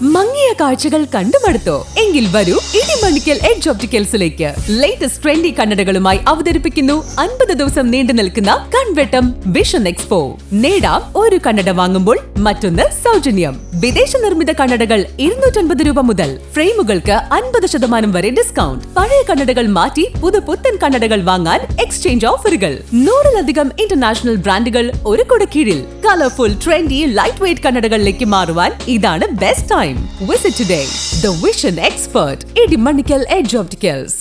മങ്ങിയ കാഴ്ചകൾ കണ്ടുമടുത്തോ? എങ്കിൽ വരൂ ഇടിമണിക്കൽ എഡ്ജ് ഓപ്റ്റിക്കൽസിലേക്ക് ലേറ്റസ്റ്റ് ട്രെൻഡി കണ്ണടകളുമായി അവതരിപ്പിക്കുന്നു അൻപത് ദിവസം നീണ്ടു നിൽക്കുന്ന കൺവെട്ടം വിഷൻ എക്സ്പോ നേടാം ഒരു കണ്ണട വാങ്ങുമ്പോൾ മറ്റൊന്ന് സൗജന്യം. വിദേശ നിർമ്മിത കണ്ണടകൾ ഇരുന്നൂറ്റൻപത് രൂപ മുതൽ ഫ്രെയിമുകൾക്ക് അൻപത് ശതമാനം വരെ ഡിസ്കൗണ്ട് പഴയ കണ്ണടകൾ മാറ്റി പുതു പുത്തൻ കണ്ണടകൾ വാങ്ങാൻ എക്സ്ചേഞ്ച് ഓഫറുകൾ നൂറിലധികം ഇന്റർനാഷണൽ ബ്രാൻഡുകൾ ഒരു കുട കീഴിൽ കളർഫുൾ ട്രെൻഡി ലൈറ്റ് വെയ്റ്റ് കണ്ണടകളിലേക്ക് മാറുവാൻ ഇതാണ് best time visit today the vision expert Idimannikkal edge opticals